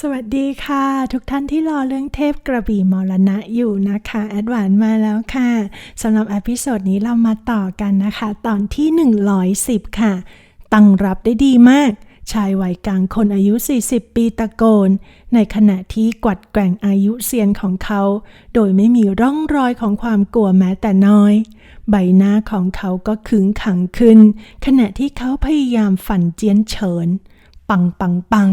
สวัสดีค่ะ ทุกท่านที่รอเรื่องเทพกระบี่มรณะอยู่นะคะ แอดวานมาแล้วค่ะสำหรับอพิโซดนี้เรามาต่อกันนะคะ ตอนที่ 110 ค่ะ ตั้งรับได้ดีมาก ชายวัยกลางคนอายุ 40 ปีตะโกน ในขณะที่กวัดแกว่งอายุเซียนของเขา โดยไม่มีร่องรอยของความกลัวแม้แต่น้อย ใบหน้าของเขาก็ขึงขังขึ้น ขณะที่เขาพยายามฝันเจียนเฉิน ปังปังปัง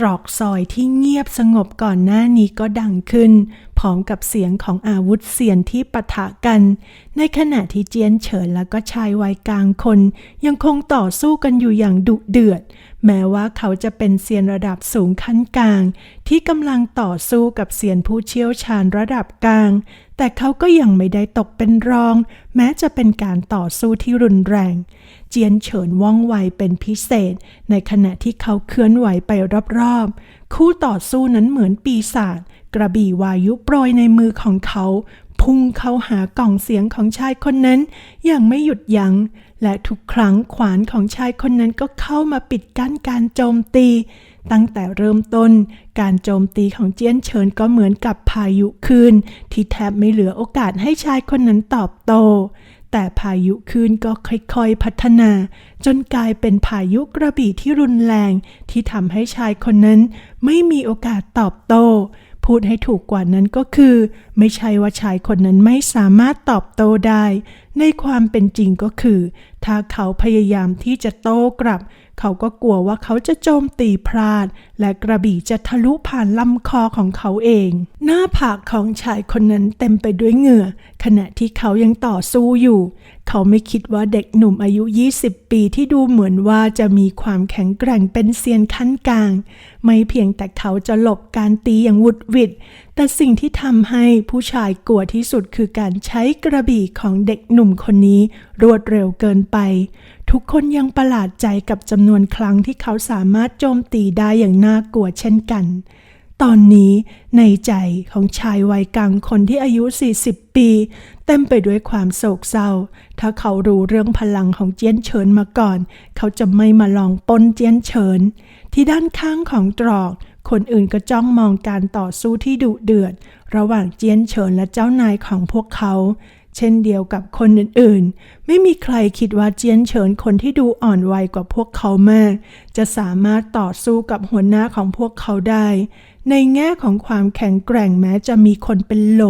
ตรอกซอยที่เงียบสงบก่อนหน้านี้ก็ดังขึ้น พร้อมกับเสียงของอาวุธเสียนที่ปะทะกัน ในขณะที่เจียนเฉินแล้วก็ชายวัยกลางคน ยังคงต่อสู้กันอยู่อย่างดุเดือด แม้ว่าเขาจะเป็นเซียนระดับสูงขั้นกลาง ที่กำลังต่อสู้กับเซียนผู้เชี่ยวชาญระดับกลาง แต่เขาก็ยังไม่ได้ตกเป็นรอง แม้จะเป็นการต่อสู้ที่รุนแรง เจียนเฉินว่องไวเป็นพิเศษ ในขณะที่เขาเคลื่อนไหวไปรอบๆ คู่ต่อสู้นั้นเหมือนปีศาจ กระบี่วายุโปรยในมือของเขา พุ่งเข้าหากล่องเสียงของชายคนนั้น อย่างไม่หยุดยัง้ง และทุกครั้งขวานของชายคนนั้นก็เข้ามาปิดกั้นการโจมตี ตั้งแต่เริ่มต้น การโจมตีของเจียนเฉินก็เหมือนกับพายุคลืนที่แทบไม่เหลือโอกาสให้ชายคนนั้นตอบโต้แต่พายุคลื่นก็ค่อยๆ พัฒนา จนกลายเป็นพายุกระบี่ที่รุนแรง ที่ทำให้ชายคนนั้นไม่มีโอกาสตอบโต้ พูดให้ถูกกว่านั้นก็คือ ไม่ใช่ว่าชายคนนั้นไม่สามารถตอบโต้ได้ ในความเป็นจริงก็คือ ถ้าเขาพยายามที่จะโต้กลับ เขาก็กลัวว่าเขาจะโจมตีพลาด และกระบี่จะทะลุผ่านลำคอของเขาเอง หน้าผากของชายคนนั้นเต็มไปด้วยเหงื่อ ขณะที่เขายังต่อสู้อยู่ เขาไม่คิดว่าเด็กหนุ่มอายุ 20 ปีที่ดูเหมือนว่าจะมีความแข็งแกร่งเป็นเซียนขั้นกลาง ไม่เพียงแต่เขาจะหลบการตีอย่างวุดวิดแต่สิ่งที่ทำให้ผู้ชายกลัวที่สุดคือการใช้กระบี่ของเด็กหนุ่มคนนี้รวดเร็วเกินไป ทุกคนยังประหลาดใจกับจำนวนครั้งที่เขาสามารถโจมตีได้อย่างน่ากลัวเช่นกัน ตอนนี้ในใจของชายวัยกลางคนที่อายุ 40 ปี เต็มไปด้วยความโศกเศร้า ถ้าเขารู้เรื่องพลังของเจียนเฉินมาก่อน เขาจะไม่มาลองป้นเจียนเฉิน ที่ด้านข้างของตรอก คนอื่นก็จ้องมองการต่อสู้ที่ดุเดือด ระหว่างเจียนเฉินและเจ้านายของพวกเขา เช่นเดียวกับคนอื่นๆ ไม่มีใครคิดว่าเจียนเฉินคนที่ดูอ่อนวัยกว่าพวกเขามาก จะสามารถต่อสู้กับหัวหน้าของพวกเขาได้ ในแง่ของความแข็งแกร่งแม้จะมีคนเป็นโหล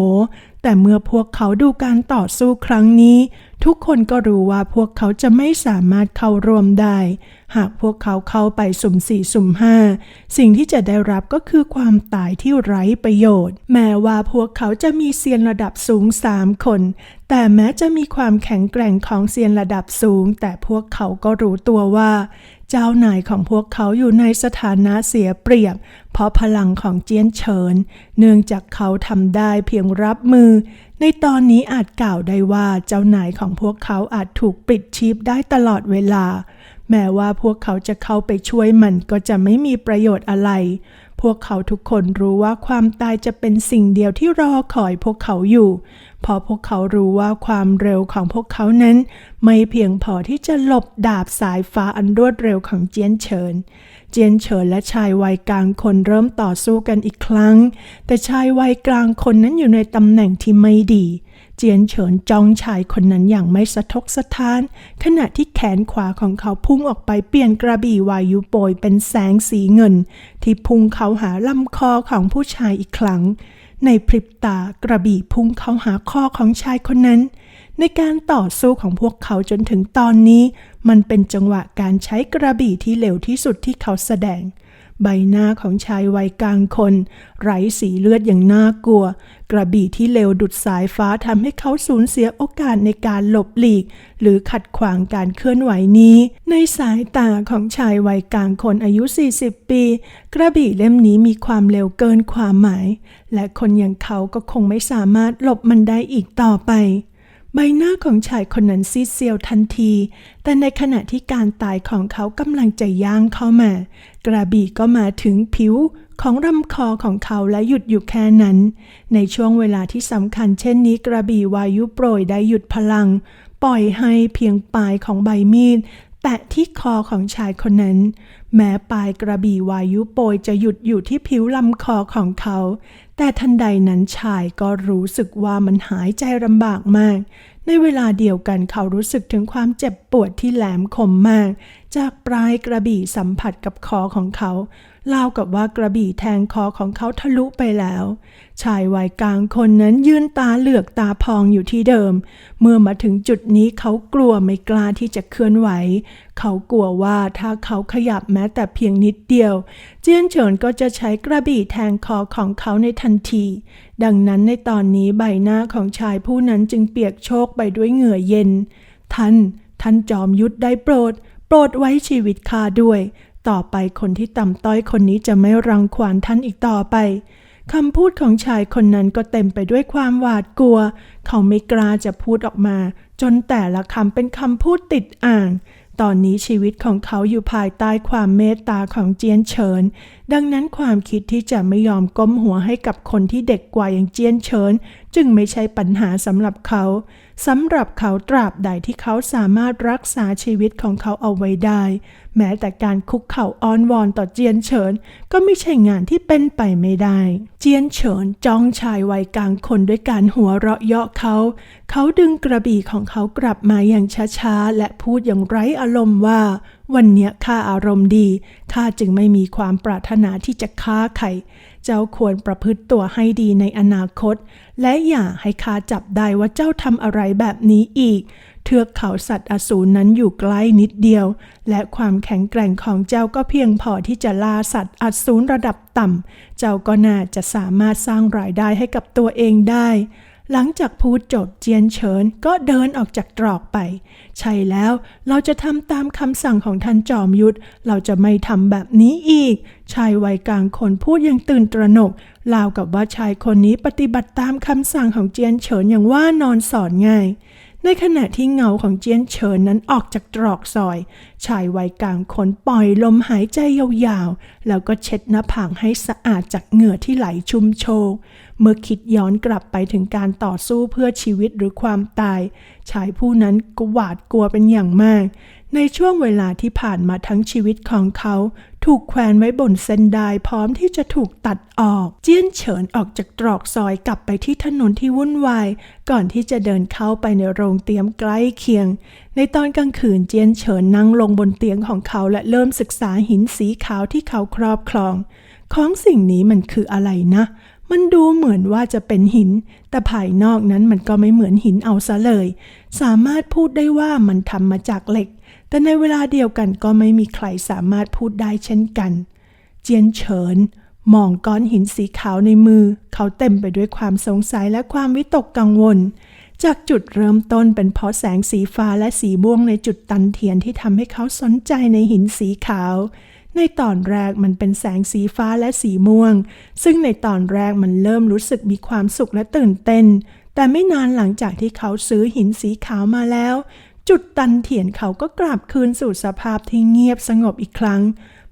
แต่เมื่อพวกเขาดูการต่อสู้ครั้งนี้ ทุกคนก็รู้ว่าพวกเขาจะไม่สามารถเข้าร่วมได้ หากพวกเขาเข้าไปสุ่มสี่สุ่มห้าสิ่งที่จะได้รับก็คือความตายที่ไร้ประโยชน์ แม้ว่าพวกเขาจะมีเซียนระดับสูงสามคน แต่แม้จะมีความแข็งแกร่งของเซียนระดับสูง แต่พวกเขาก็รู้ตัวว่า จ้านายของพวกเขาอยู่ในสถานะเสียเปรียบ เพราะพลังของเจียนเฉิน เนื่องจากเขาทำได้เพียงรับมือ ในตอนนี้อาจกล่าวได้ว่าเจ้านายของพวกเขาอาจถูกปิดชีพได้ตลอดเวลา แม้ว่าพวกเขาจะเข้าไปช่วยมันก็จะไม่มีประโยชน์อะไร พวกเขาทุกคนรู้ว่าความตายจะเป็นสิ่งเดียวที่รอคอยพวกเขาอยู่เพราะพวกเขารู้ว่าความเร็วของพวกเขานั้น ไม่เพียงพอที่จะหลบดาบสายฟ้าอันรวดเร็วของเจียนเฉิน เจียนเฉินและชายวัยกลางคนเริ่มต่อสู้กันอีกครั้ง แต่ชายวัยกลางคนนั้นอยู่ในตำแหน่งที่ไม่ดีเจียนเฉินจ้องชายคนนั้นอย่างไม่สะทกสะท้าน ขณะที่แขนขวาของเขาพุ่งออกไปเปลี่ยนกระบี่วายุโปยเป็นแสงสีเงิน ที่พุ่งเข้าหาลำคอของผู้ชายอีกครั้ง ในพริบตากระบี่พุ่งเข้าหาคอของชายคนนั้น ในการต่อสู้ของพวกเขาจนถึงตอนนี้ มันเป็นจังหวะการใช้กระบี่ที่เร็วที่สุดที่เขาแสดง ใบหน้าของชายวัยกลางคน ไร้สีเลือดอย่างน่ากลัว กระบี่ที่เร็วดุดสายฟ้าทำให้เขาสูญเสียโอกาสในการหลบหลีก หรือขัดขวางการเคลื่อนไหวนี้ ในสายตาของชายวัยกลางคนอายุ 40 ปี กระบี่เล่มนี้มีความเร็วเกินความหมาย และคนอย่างเขาก็คงไม่สามารถหลบมันได้อีกต่อไป ใบหน้าของชายคนนั้นซีดเซียวทันที แต่ในขณะที่การตายของเขากำลังจะย่างเข้ามา กระบี่ก็มาถึงผิวของลำคอของเขาและหยุดอยู่แค่นั้น ในช่วงเวลาที่สำคัญเช่นนี้กระบี่วายุโปรยได้หยุดพลัง ปล่อยให้เพียงปลายของใบมีดแตะที่คอของชายคนนั้น แม้ปลายกระบี่วายุโปยจะหยุดอยู่ที่ผิวลำคอของเขา แต่ทันใดนั้นชายก็รู้สึกว่ามันหายใจลำบากมาก ในเวลาเดียวกันเขารู้สึกถึงความเจ็บปวดที่แหลมคมมาก จากปลายกระบี่สัมผัสกับคอของเขารากับว่ากระบี่แทงคอของเขาทะลุไปแล้ว ชายวัยกลางคนนั้นยืนตาเหลือกตาพองอยู่ที่เดิม เมื่อมาถึงจุดนี้เขากลัวไม่กล้าที่จะเคลื่อนไหว เขากลัวว่าถ้าเขาขยับแม้แต่เพียงนิดเดียว เจียนเฉินก็จะใช้กระบี่แทงคอของเขาในทันที ดังนั้นในตอนนี้ใบหน้าของชายผู้นั้นจึงเปียกโชกไปด้วยเหงื่อเย็น ท่าน ท่านจอมยุทธได้โปรด โปรดไว้ชีวิตข้าด้วย ต่อไปคนที่ต่ำต้อยคนนี้จะไม่รังควานท่านอีกต่อไปคำพูดของชายคนนั้นก็เต็มไปด้วยความหวาดกลัว เขาไม่กล้าจะพูดออกมา จนแต่ละคำเป็นคำพูดติดอ่าง ตอนนี้ชีวิตของเขาอยู่ภายใต้ความเมตตาของเจียนเฉิน ดังนั้นความคิดที่จะไม่ยอมก้มหัวให้กับคนที่เด็กกว่าอย่างเจียนเฉิน จึงไม่ใช่ปัญหาสำหรับเขาสำหรับเขาตราบใดที่เขาสามารถรักษาชีวิตของเขาเอาไว้ได้แม้แต่การคุกเข่าอ้อนวอนต่อเจียนเฉิน ก็ไม่ใช่งานที่เป็นไปไม่ได้ เจียนเฉินจ้องชายวัยกลางคนด้วยการหัวเราะเยาะเขา เขาดึงกระบี่ของเขากลับมาอย่างช้าๆ และพูดอย่างไร้อารมณ์ว่า วันเนี้ยข้าอารมณ์ดีข้าจึงไม่มีความปรารถนาที่จะฆ่าใครเจ้าควรประพฤติตัวให้ดีในอนาคต และอย่าให้ข้าจับได้ว่าเจ้าทำอะไรแบบนี้อีก ทือกเขาสัตว์อสูรนั้นอยู่ใกล้นิดเดียว และความแข็งแกร่งของเจ้าก็เพียงพอที่จะล่าสัตว์อสูรระดับต่ำ เจ้าก็น่าจะสามารถสร้างรายได้ให้กับตัวเองได้ หลังจากพูดจบเจียนเฉินก็เดินออกจากตรอกไป ใช่แล้วเราจะทำตามคำสั่งของท่านจอมยุทธเราจะไม่ทำแบบนี้อีก ชายวัยกลางคนพูดย่างตื่นตระหนกราวกับว่าชายคนนี้ปฏิบัติตามคำสั่งของเจียนเฉินอย่างว่านอนสอนง่าย ในขณะที่เงาของเจียนเฉินนั้นออกจากตรอกซอย ชายวัยกลางคนปล่อยลมหายใจยาวๆ แล้วก็เช็ดหน้าผากให้สะอาดจากเหงื่อที่ไหลชุ่มโชก เมื่อคิดย้อนกลับไปถึงการต่อสู้เพื่อชีวิตหรือความตาย ชายผู้นั้นก็หวาดกลัวเป็นอย่างมาก ในช่วงเวลาที่ผ่านมาทั้งชีวิตของเขา ถูกแขวนไว้บนเส้นได้พร้อมที่จะถูกตัดออก เจี้ยนเฉินออกจากตรอกซอยกลับไปที่ถนนที่วุ่นวาย ก่อนที่จะเดินเข้าไปในโรงเตรียมใกล้เคียง ในตอนกลางคืนเจียนเฉินนั่งลงบนเตียงของเขาและเริ่มศึกษาหินสีขาวที่เขาครอบครอง ของสิ่งนี้มันคืออะไรนะ มันดูเหมือนว่าจะเป็นหิน แต่ภายนอกนั้นมันก็ไม่เหมือนหินเอาซะเลย สามารถพูดได้ว่ามันทำมาจากเหล็ก แต่ในเวลาเดียวกันก็ไม่มีใครสามารถพูดได้เช่นกัน เจียนเฉินมองก้อนหินสีขาวในมือ เขาเต็มไปด้วยความสงสัยและความวิตกกังวล จากจุดเริ่มต้นเป็นเพราะแสงสีฟ้าและสีม่วงในจุดตันเทียนที่ทำให้เขาสนใจในหินสีขาว ในตอนแรกมันเป็นแสงสีฟ้าและสีม่วง ซึ่งในตอนแรกมันเริ่มรู้สึกมีความสุขและตื่นเต้น แต่ไม่นานหลังจากที่เขาซื้อหินสีขาวมาแล้ว จุดตันเถียนเขาก็กลับคืนสู่สภาพที่เงียบสงบอีกครั้ง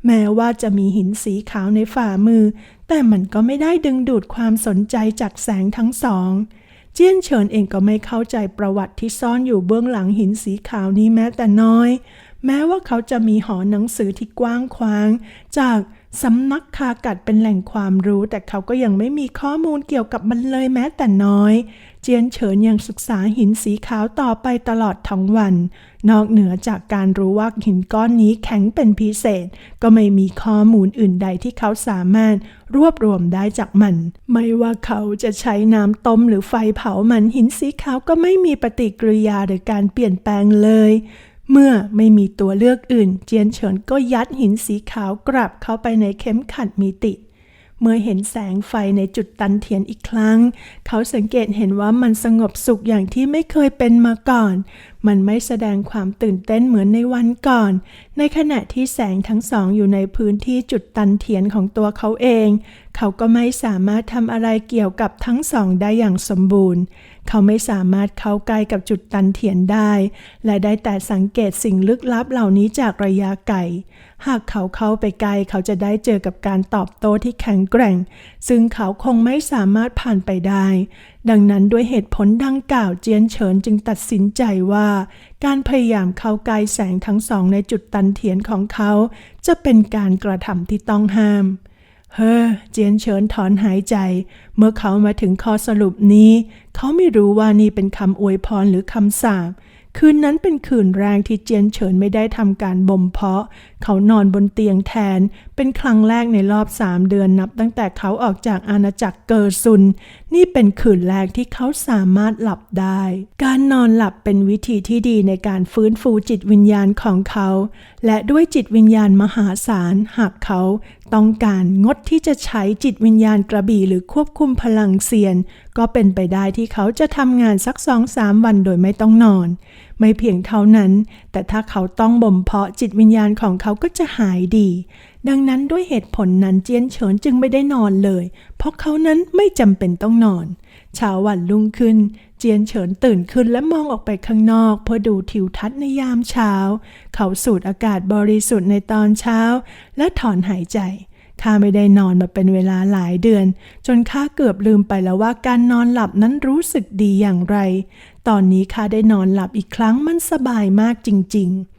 แม้ว่าจะมีหินสีขาวในฝ่ามือ แต่มันก็ไม่ได้ดึงดูดความสนใจจากแสงทั้งสอง เจี้ยนเฉินเองก็ไม่เข้าใจประวัติที่ซ่อนอยู่เบื้องหลังหินสีขาวนี้แม้แต่น้อย แม้ว่าเขาจะมีหอหนังสือที่กว้างขวาง จากสำนักคากัดเป็นแหล่งความรู้ แต่เขาก็ยังไม่มีข้อมูลเกี่ยวกับมันเลยแม้แต่น้อย เจียนเฉินยังศึกษาหินสีขาวต่อไปตลอดทั้งวัน นอกเหนือจากการรู้ว่าหินก้อนนี้แข็งเป็นพิเศษ ก็ไม่มีข้อมูลอื่นใดที่เขาสามารถรวบรวมได้จากมัน ไม่ว่าเขาจะใช้น้ำต้มหรือไฟเผามันหินสีขาวก็ไม่มีปฏิกิริยาหรือการเปลี่ยนแปลงเลย เมื่อไม่มีตัวเลือกอื่น เจียนเฉินก็ยัดหินสีขาวกลับเข้าไปในเข็มขัดมิติ เมื่อเห็นแสงไฟในจุดตันเทียนอีกครั้ง เขาสังเกตเห็นว่ามันสงบสุขอย่างที่ไม่เคยเป็นมาก่อน มันไม่แสดงความตื่นเต้นเหมือนในวันก่อน ในขณะที่แสงทั้งสองอยู่ในพื้นที่จุดตันเทียนของตัวเขาเอง เขาก็ไม่สามารถทำอะไรเกี่ยวกับทั้งสองได้อย่างสมบูรณ์ เขาไม่สามารถเข้าใกล้กับจุดตันเถียนได้ และได้แต่สังเกตสิ่งลึกลับเหล่านี้จากระยะไกล หากเขาเข้าไปใกล้เขาจะได้เจอกับการตอบโต้ที่แข็งแกร่ง ซึ่งเขาคงไม่สามารถผ่านไปได้ ดังนั้นด้วยเหตุผลดังกล่าวเจียนเฉินจึงตัดสินใจว่า การพยายามเข้าใกล้แสงทั้งสองในจุดตันเถียนของเขา จะเป็นการกระทำที่ต้องห้าม เฮ้อเจียนเฉินถอนหายใจ เมื่อเขามาถึงข้อสรุปนี้ เขาไม่รู้ว่านี่เป็นคำอวยพรหรือคำสาปคืนนั้นเป็นคืนแรกที่เจียนเฉินไม่ได้ทำการบ่มเพาะ เขานอนบนเตียงแทน เป็นครั้งแรกในรอบสามเดือนนับตั้งแต่เขาออกจากอาณาจักรเกอร์ซุนนี่เป็นคืนแรกที่เขาสามารถหลับได้ การนอนหลับเป็นวิธีที่ดีในการฟื้นฟูจิตวิญญาณของเขา และด้วยจิตวิญญาณมหาศาลหากเขาต้องการงดที่จะใช้จิตวิญญาณกระบี่หรือควบคุมพลังเซียน ก็เป็นไปได้ที่เขาจะทำงานสักสองสามวันโดยไม่ต้องนอน ไม่เพียงเท่านั้น แต่ถ้าเขาต้องบ่มเพาะจิตวิญญาณของเขาก็จะหายดี ดังนั้นด้วยเหตุผลนั้นเจียนเฉินจึงไม่ได้นอนเลย เพราะเขานั้นไม่จำเป็นต้องนอนเช้าวันรุ่งขึ้น เจียนเฉินตื่นขึ้นและมองออกไปข้างนอก เพื่อดูทิวทัศน์ในยามเช้า เขาสูดอากาศบริสุทธิ์ในตอนเช้า และถอนหายใจข้าไม่ได้นอนมาเป็นเวลาหลายเดือน จนข้าเกือบลืมไปแล้วว่าการนอนหลับนั้นรู้สึกดีอย่างไร ตอนนี้ข้าได้นอนหลับอีกครั้งมันสบายมากจริง ๆ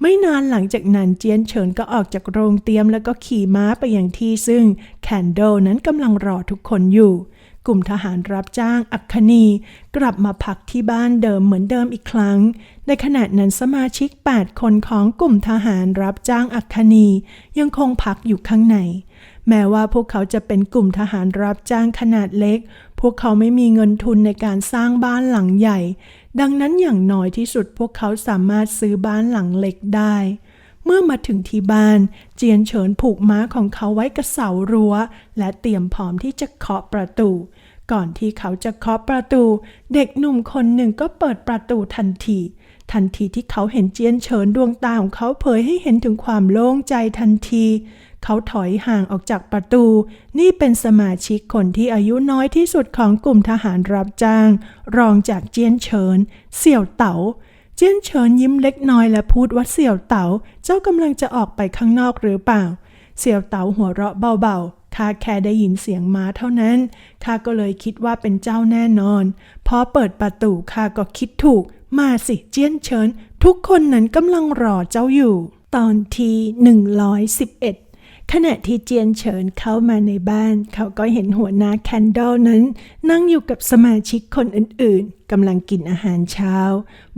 ไม่นานหลังจากนั้นเจียนเฉินก็ออกจากโรงเตรียมแล้วก็ขี่ม้าไปอย่างที่ซึ่งแคนโดนั้นกำลังรอทุกคนอยู่ กลุ่มทหารรับจ้างอัคคณี กลับมาพักที่บ้านเดิมเหมือนเดิมอีกครั้ง ในขณะนั้นสมาชิก 8 คนของกลุ่มทหารรับจ้างอัคคณี ยังคงพักอยู่ข้างในแม้ว่าพวกเขาจะเป็นกลุ่มทหารรับจ้างขนาดเล็ก พวกเขาไม่มีเงินทุนในการสร้างบ้านหลังใหญ่ ดังนั้นอย่างน้อยที่สุดพวกเขาสามารถซื้อบ้านหลังเล็กได้ เมื่อมาถึงที่บ้าน เจียนเฉินผูกม้าของเขาไว้กับเสารั้ว และเตรียมพร้อมที่จะเคาะประตู ก่อนที่เขาจะเคาะประตู เด็กหนุ่มคนหนึ่งก็เปิดประตูทันที ทันทีที่เขาเห็นเจียนเฉินดวงตาของเขาเผยให้เห็นถึงความโล่งใจทันที เขาถอยห่างออกจากประตู นี่เป็นสมาชิกคนที่อายุน้อยที่สุดของกลุ่มทหารรับจ้าง รองจากเจียนเฉิน เสี่ยวเต๋าเจียนเฉินยิ้มเล็กน้อยและพูดว่าเสี่ยวเต๋าเจ้ากำลังจะออกไปข้างนอกหรือเปล่า เสี่ยวเต๋าหัวเราะเบาๆข้าแค่ได้ยินเสียงม้าเท่านั้นข้าก็เลยคิดว่าเป็นเจ้าแน่นอนพอเปิดประตูข้าก็คิดถูก มาสิเจียนเฉิน ทุกคนนั้นกำลังรอเจ้าอยู่ ตอนที่ 111 ขณะที่เจียนเฉินเข้ามาในบ้าน เขาก็เห็นหัวหน้าแคนดอลนั้น นั่งอยู่กับสมาชิกคนอื่นๆกำลังกินอาหารเช้า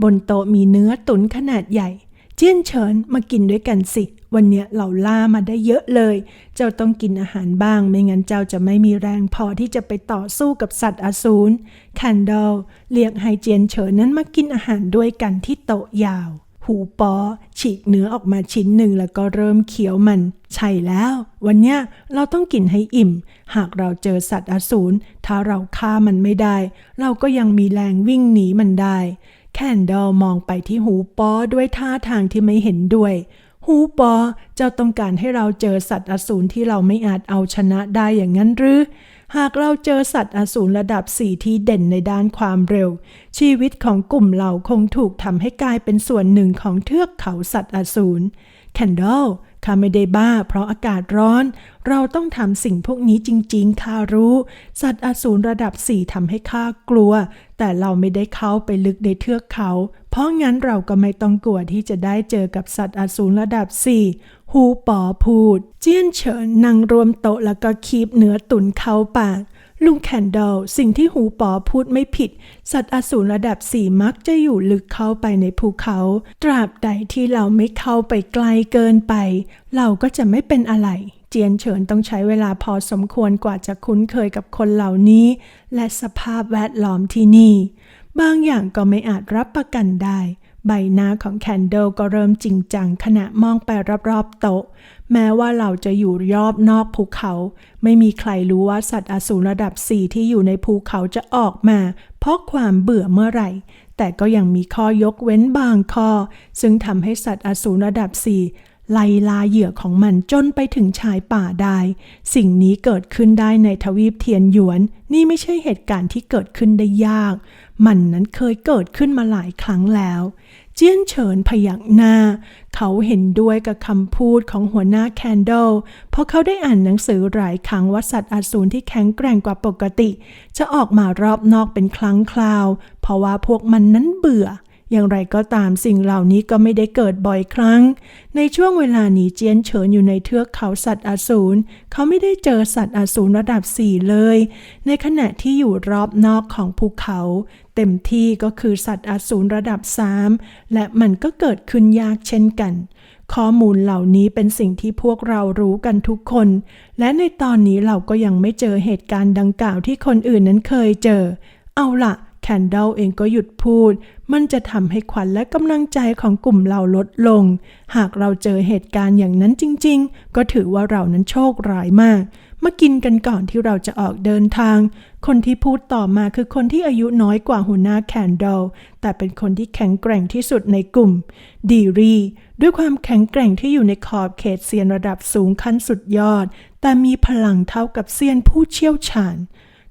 บนโต๊ะมีเนื้อตุ๋นขนาดใหญ่ เจียนเฉินมากินด้วยกันสิ วันเนี้ยเราล่ามาได้เยอะเลย เจ้าต้องกินอาหารบ้าง ไม่งั้นเจ้าจะไม่มีแรงพอที่จะไปต่อสู้กับสัตว์อสูรแคนดอลเรียกให้เจียนเฉินนั้นมากินอาหารด้วยกันที่โต๊ะยาว หูปอ ฉีกเนื้อออกมาชิ้นหนึ่งแล้วก็เริ่มเคี้ยวมัน ใช่แล้ว วันเนี้ยเราต้องกินให้อิ่ม หากเราเจอสัตว์อสูรถ้าเราฆ่ามันไม่ได้ เราก็ยังมีแรงวิ่งหนีมันได้ แคนดอลมองไปที่หูปอด้วยท่าทางที่ไม่เห็นด้วยหูปอ เจ้าต้องการให้เราเจอสัตว์อสูรที่เราไม่อาจเอาชนะได้อย่างนั้นหรือ หากเราเจอสัตว์อสูรระดับสี่ที่เด่นในด้านความเร็ว ชีวิตของกลุ่มเราคงถูกทำให้กลายเป็นส่วนหนึ่งของเทือกเขาสัตว์อสูรแคนดอลข้าไม่ได้บ้าเพราะอากาศร้อน เราต้องทำสิ่งพวกนี้จริงๆข้ารู้ สัตว์อสูรระดับสี่ทำให้ข้ากลัว แต่เราไม่ได้เข้าไปลึกในเทือกเขา เพราะงั้นเราก็ไม่ต้องกลัวที่จะได้เจอกับสัตว์อสูรระดับสี่ ฮูปอพูด เจียนเฉินนั่งรวมโต๊ะแล้วก็คีบเนื้อตุนเข้าปากลุงแคนดอลสิ่งที่หูปอพูดไม่ผิด สัตว์อสูรระดับสี่มักจะอยู่ลึกเข้าไปในภูเขา ตราบใดที่เราไม่เข้าไปไกลเกินไป เราก็จะไม่เป็นอะไร เจียนเฉินต้องใช้เวลาพอสมควรกว่าจะคุ้นเคยกับคนเหล่านี้ และสภาพแวดล้อมที่นี่ บางอย่างก็ไม่อาจรับประกันได้ ใบหน้าของแคนเดลก็เริ่มจริงจังขณะมองไปรอบๆโต๊ะ แม้ว่าเราจะอยู่รอบนอกภูเขา ไม่มีใครรู้ว่าสัตว์อสูรระดับสี่ที่อยู่ในภูเขาจะออกมา เพราะความเบื่อเมื่อไหร่ แต่ก็ยังมีข้อยกเว้นบางข้อ ซึ่งทำให้สัตว์อสูรระดับสี่ ไล่ลาเหยื่อของมันจนไปถึงชายป่าได้ สิ่งนี้เกิดขึ้นได้ในทวีปเทียนหยวน นี่ไม่ใช่เหตุการณ์ที่เกิดขึ้นได้ยาก มันนั้นเคยเกิดขึ้นมาหลายครั้งแล้ว เจี้ยนเฉินพยักหน้า เขาเห็นด้วยกับคำพูดของหัวหน้าแคนเดลเพราะเขาได้อ่านหนังสือหลายครั้งว่าสัตว์อสูรที่แข็งแกร่งกว่าปกติ จะออกมารอบนอกเป็นครั้งคราว เพราะว่าพวกมันนั้นเบื่อ อย่างไรก็ตามสิ่งเหล่านี้ก็ไม่ได้เกิดบ่อยครั้ง ในช่วงเวลานี้เจียนเฉินอยู่ในเทือกเขาสัตว์อสูรเขาไม่ได้เจอสัตว์อสูรระดับ4เลย ในขณะที่อยู่รอบนอกของภูเขา เต็มที่ก็คือสัตว์อสูรระดับ3และมันก็เกิดขึ้นยากเช่นกันข้อมูลเหล่านี้เป็นสิ่งที่พวกเรารู้กันทุกคน และในตอนนี้เราก็ยังไม่เจอเหตุการณ์ดังกล่าวที่คนอื่นนั้นเคยเจอ เอาล่ะ แคนเดลเองก็หยุดพูด มันจะทำให้ขวัญและกำลังใจของกลุ่มเราลดลง หากเราเจอเหตุการณ์อย่างนั้นจริง ๆ ก็ถือว่าเรานั้นโชคร้ายมากมากินกันก่อนที่เราจะออกเดินทาง คนที่พูดต่อมาคือคนที่อายุน้อยกว่าหัวหน้าแคนเดลแต่เป็นคนที่แข็งแกร่งที่สุดในกลุ่ม ดีรี ด้วยความแข็งแกร่งที่อยู่ในขอบเขตเซียนระดับสูงขั้นสุดยอด แต่มีพลังเท่ากับเซียนผู้เชี่ยวชาญ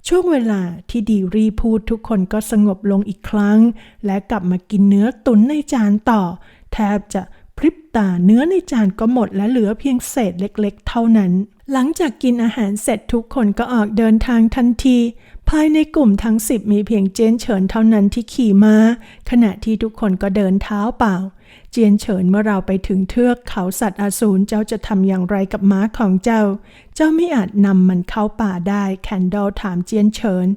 ช่วงเวลาที่ดีรีพูดทุกคนก็สงบลงอีกครั้ง และกลับมากินเนื้อตุ๋นในจานต่อ แทบจะ พริบตาเนื้อในจานก็หมดและเหลือเพียงเศษเล็กๆ เท่านั้น หลังจากกินอาหารเสร็จทุกคนก็ออกเดินทางทันที ภายในกลุ่มทั้งสิบมีเพียงเจนเฉินเท่านั้นที่ขี่ม้า ขณะที่ทุกคนก็เดินเท้าเปล่า เจียนเฉินเมื่อเราไปถึงเทือกเขาสัตว์อสูรเจ้าจะทำอย่างไรกับม้าของเจ้า เจ้าไม่อาจนำมันเข้าป่าได้แคนดอลถามเจียนเฉิน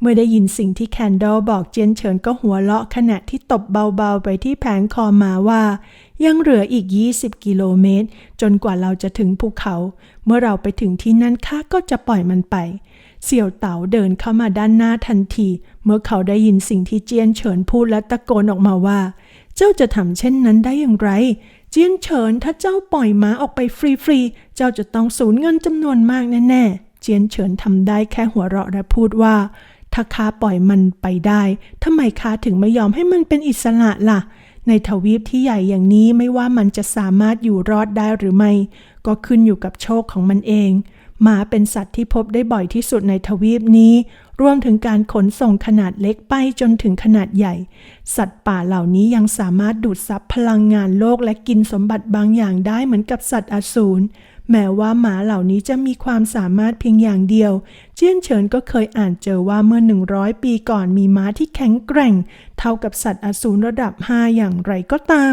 เมื่อได้ยินสิ่งที่แคนดอลบอกเจียนเฉินก็หัวเราะขณะที่ตบเบาๆไปที่แผงคอมาว่า ยังเหลืออีก 20 กิโลเมตร จนกว่าเราจะถึงภูเขา เมื่อเราไปถึงที่นั่นข้าก็จะปล่อยมันไป เสี่ยวเต๋าเดินเข้ามาด้านหน้าทันที เมื่อเขาได้ยินสิ่งที่เจียนเฉินพูดและตะโกนออกมาว่า เจ้าจะทำเช่นนั้นได้อย่างไร เจียนเฉินถ้าเจ้าปล่อยม้าออกไปฟรีๆ เจ้าจะต้องสูญเงินจำนวนมากแน่ๆ เจียนเฉินทำได้แค่หัวเราะและพูดว่าถ้าข้าปล่อยมันไปได้ ทำไมข้าถึงไม่ยอมให้มันเป็นอิสระล่ะ ในทวีปที่ใหญ่อย่างนี้ไม่ว่ามันจะสามารถอยู่รอดได้หรือไม่ ก็ขึ้นอยู่กับโชคของมันเองหมาเป็นสัตว์ที่พบได้บ่อยที่สุดในทวีปนี้ รวมถึงการขนส่งขนาดเล็กไปจนถึงขนาดใหญ่ สัตว์ป่าเหล่านี้ยังสามารถดูดซับพลังงานโลกและกินสมบัติบางอย่างได้เหมือนกับสัตว์อสูร แม้ว่าหมาเหล่านี้จะมีความสามารถเพียงอย่างเดียว เจี้ยนเฉินก็เคยอ่านเจอว่าเมื่อ 100 ปีก่อนมีม้าที่แข็งแกร่ง เท่ากับสัตว์อสูรระดับ 5 อย่างไรก็ตาม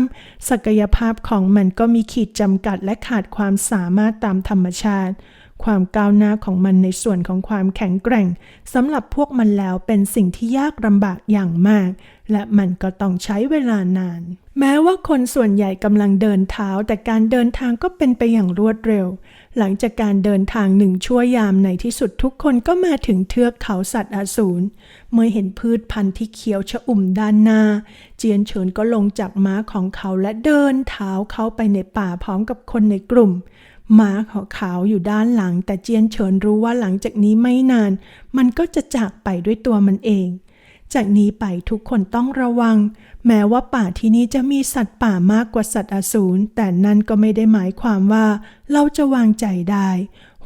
ศักยภาพของมันก็มีขีดจำกัดและขาดความสามารถตามธรรมชาติ ความก้าวหน้าของมันในส่วนของความแข็งแกร่งสำหรับพวกมันแล้วเป็นสิ่งที่ยากลำบากอย่างมาก และมันก็ต้องใช้เวลานาน แม้ว่าคนส่วนใหญ่กำลังเดินเท้า แต่การเดินทางก็เป็นไปอย่างรวดเร็ว หลังจากการเดินทางหนึ่งชั่วยามในที่สุดทุกคนก็มาถึงเทือกเขาสัตว์อสูรเมื่อเห็นพืชพันธุ์ที่เขียวชอุ่มด้านหน้า เจียนเฉินก็ลงจากม้าของเขาและเดินเท้าเข้าไปในป่าพร้อมกับคนในกลุ่ม ม้าขาวอยู่ด้านหลัง แต่เจียนเฉินรู้ว่าหลังจากนี้ไม่นาน มันก็จะจากไปด้วยตัวมันเอง จากนี้ไปทุกคนต้องระวัง แม้ว่าป่าที่นี้จะมีสัตว์ป่ามากกว่าสัตว์อสูรแต่นั่นก็ไม่ได้หมายความว่า เราจะวางใจได้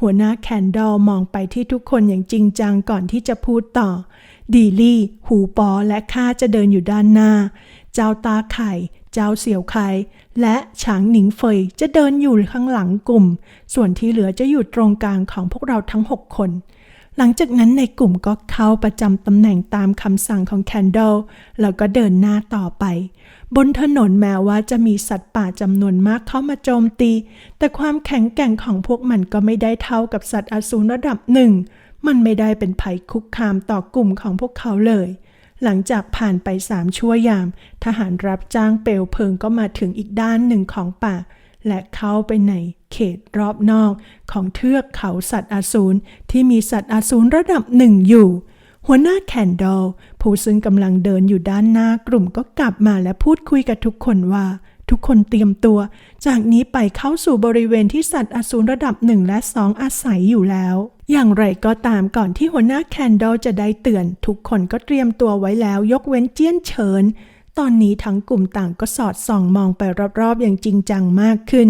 หัวหน้าแคนดอลมองไปที่ทุกคนอย่างจริงจังก่อนที่จะพูดต่อดีลี่ หูปอและข้าจะเดินอยู่ด้านหน้า เจ้าตาไข่ เจ้าเสี่ยวไคและฉางหนิงเฟยจะเดินอยู่ข้างหลังกลุ่ม ส่วนที่เหลือจะอยู่ตรงกลางของพวกเราทั้ง 6 คน หลังจากนั้นในกลุ่มก็เข้าประจำตำแหน่งตามคำสั่งของแคนเดลแล้วก็เดินหน้าต่อไป บนถนนแม้ว่าจะมีสัตว์ป่าจำนวนมากเข้ามาโจมตี แต่ความแข็งแกร่งของพวกมันก็ไม่ได้เท่ากับสัตว์อสูรระดับหนึ่งมันไม่ได้เป็นภัยคุกคามต่อกลุ่มของพวกเขาเลย หลังจากผ่านไปสามชั่วยาม ทหารรับจ้างเปลวเพลิงก็มาถึงอีกด้านหนึ่งของป่า และเข้าไปในเขตรอบนอก ของเทือกเขาสัตว์อสูรที่มีสัตว์อสูรระดับหนึ่งอยู่ หัวหน้าแคนดอลผู้ซึ่งกำลังเดินอยู่ด้านหน้ากลุ่มก็กลับมาและพูดคุยกับทุกคนว่าทุกคนเตรียมตัว จากนี้ไปเข้าสู่บริเวณที่สัตว์อสูรระดับหนึ่งและสองอาศัยอยู่แล้ว อย่างไรก็ตามก่อนที่หัวหน้าแคนดอลจะได้เตือน ทุกคนก็เตรียมตัวไว้แล้วยกเว้นเจี้ยนเฉิน ตอนนี้ทั้งกลุ่มต่างก็สอดส่องมองไปรอบๆ อย่างจริงจังมากขึ้น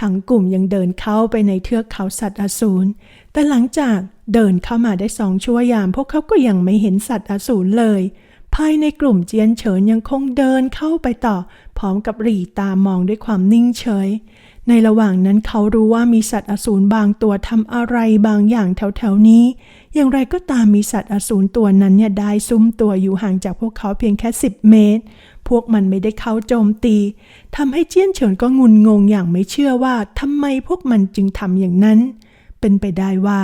ทั้งกลุ่มยังเดินเข้าไปในเทือกเขาสัตว์อสูร แต่หลังจากเดินเข้ามาได้สองชั่วยาม พวกเขาก็ยังไม่เห็นสัตว์อสูรเลย ภายในกลุ่มเจียนเฉินยังคงเดินเข้าไปต่อ พร้อมกับหรี่ตามองด้วยความนิ่งเฉย ในระหว่างนั้นเขารู้ว่ามีสัตว์อสูรบางตัวทำอะไรบางอย่างแถวๆนี้ อย่างไรก็ตามมีสัตว์อสูรตัวนั้นเนี่ยได้ซุ่มตัวอยู่ห่างจากพวกเขาเพียงแค่ 10 เมตร พวกมันไม่ได้เข้าโจมตีทำให้เจี้ยนเฉินก็งุนงงอย่างไม่เชื่อว่าทำไมพวกมันจึงทำอย่างนั้นเป็นไปได้ว่า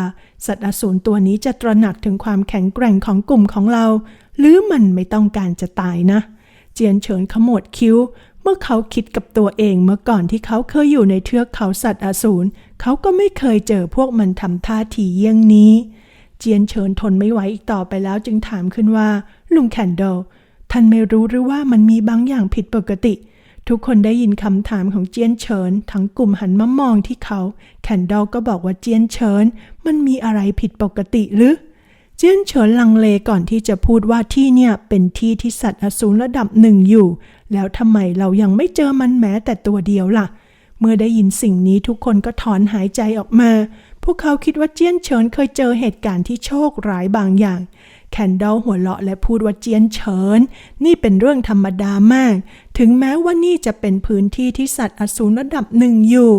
สัตว์อสูรตัวนี้จะตระหนักถึงความแข็งแกร่งของกลุ่มของเรา หรือมันไม่ต้องการจะตายนะ เจียนเฉินขมวดคิ้ว เมื่อเขาคิดกับตัวเองเมื่อก่อนที่เขาเคยอยู่ในเทือกเขาสัตว์อสูรเขาก็ไม่เคยเจอพวกมันทำท่าทีเยี่ยงนี้ เจียนเฉินทนไม่ไหวอีกต่อไปแล้วจึงถามขึ้นว่า ลุงแคนเดลท่านไม่รู้หรือว่ามันมีบางอย่างผิดปกติ ทุกคนได้ยินคำถามของเจียนเฉิน ทั้งกลุ่มหันมามองที่เขา แคนเดลก็บอกว่าเจียนเฉิน มันมีอะไรผิดปกติหรือ เจียนเฉินลังเลก่อนที่จะพูดว่าที่เนี่ยเป็นที่ที่สัตว์อสูรระดับหนึ่งอยู่ แล้วทำไมเรายังไม่เจอมันแม้แต่ตัวเดียวล่ะ เมื่อได้ยินสิ่งนี้ทุกคนก็ถอนหายใจออกมา พวกเขาคิดว่าเจียนเฉินเคยเจอเหตุการณ์ที่โชคร้ายบางอย่าง แคนเดลหัวเราะและพูดว่าเจียนเฉิน นี่เป็นเรื่องธรรมดามาก ถึงแม้ว่านี่จะเป็นพื้นที่ที่สัตว์อสูรระดับหนึ่งอยู่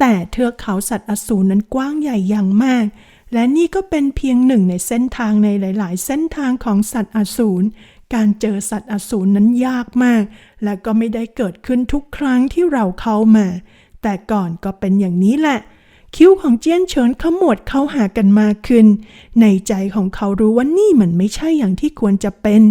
แต่เทือกเขาสัตว์อสูรนั้นกว้างใหญ่อย่างมาก และนี่ก็เป็นเพียงหนึ่งในเส้นทางในหลาย ๆ เส้นทางของสัตว์อสูร การเจอสัตว์อสูรนั้นยากมาก และก็ไม่ได้เกิดขึ้นทุกครั้งที่เราเข้ามา แต่ก่อนก็เป็นอย่างนี้แหละ คิ้วของเจี้ยนเฉินขมวดเข้าหากันมากขึ้น ในใจของเขารู้ว่านี่มันไม่ใช่อย่างที่ควรจะเป็น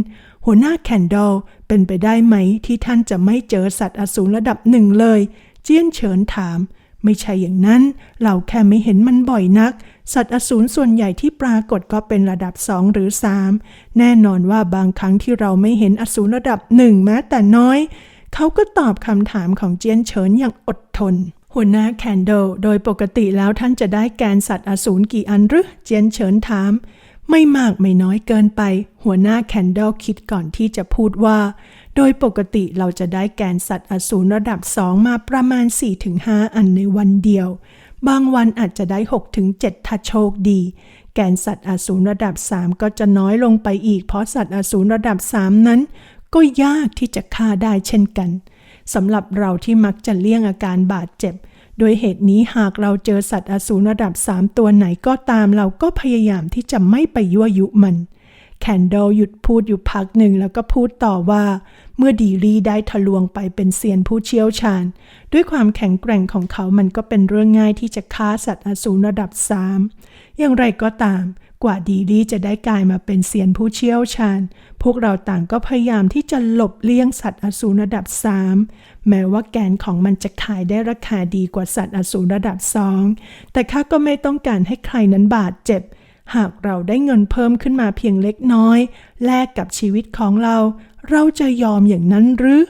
หัวหน้าแคนดอลเป็นไปได้ไหมที่ท่านจะไม่เจอสัตว์อสูรระดับหนึ่งเลย เจี้ยนเฉินถาม ไม่ใช่อย่างนั้น เราแค่ไม่เห็นมันบ่อยนัก สัตว์อสูรส่วนใหญ่ที่ปรากฏก็เป็นระดับสองหรือสามแน่นอนว่าบางครั้งที่เราไม่เห็นอสูรระดับหนึ่งแม้แต่น้อย เขาก็ตอบคำถามของเจียนเฉินอย่างอดทน หัวหน้าแคนเดโดยปกติแล้วท่านจะได้แกนสัตว์อสูรกี่อันหรือเจียนเฉินถาม ไม่มากไม่น้อยเกินไป หัวหน้าแคนดลคิดก่อนที่จะพูดว่า โดยปกติเราจะได้แกนสัตว์อสูรระดับสองมาประมาณ 4-5 อันในวันเดียว บางวันอาจจะได้ 6-7 ถ้าโชคดี แกนสัตว์อสูรระดับ 3 ก็จะน้อยลงไปอีก เพราะสัตว์อสูรระดับ 3 นั้น ก็ยากที่จะฆ่าได้เช่นกันสำหรับเราที่มักจะเลี่ยงอาการบาดเจ็บ โดยเหตุนี้หากเราเจอสัตว์อสูรระดับ 3 ตัวไหนก็ตามเราก็พยายามที่จะไม่ไปยั่วยุมันแคนโดลหยุดพูดอยู่พักหนึ่งแล้วก็พูดต่อว่า เมื่อดีรีได้ทะลวงไปเป็นเซียนผู้เชี่ยวชาญ ด้วยความแข็งแกร่งของเขามันก็เป็นเรื่องง่ายที่จะฆ่าสัตว์อสูรระดับสามอย่างไรก็ตาม กว่าดีรีจะได้กลายมาเป็นเซียนผู้เชี่ยวชาญ พวกเราต่างก็พยายามที่จะหลบเลี่ยงสัตว์อสูรระดับสามแม้ว่าแกนของมันจะขายได้ราคาดีกว่าสัตว์อสูรระดับสองแต่ข้าก็ไม่ต้องการให้ใครนั้นบาดเจ็บ หากเราได้เงินเพิ่มขึ้นมาเพียงเล็กน้อย แลกกับชีวิตของเรา เราจะยอมอย่างนั้นหรือ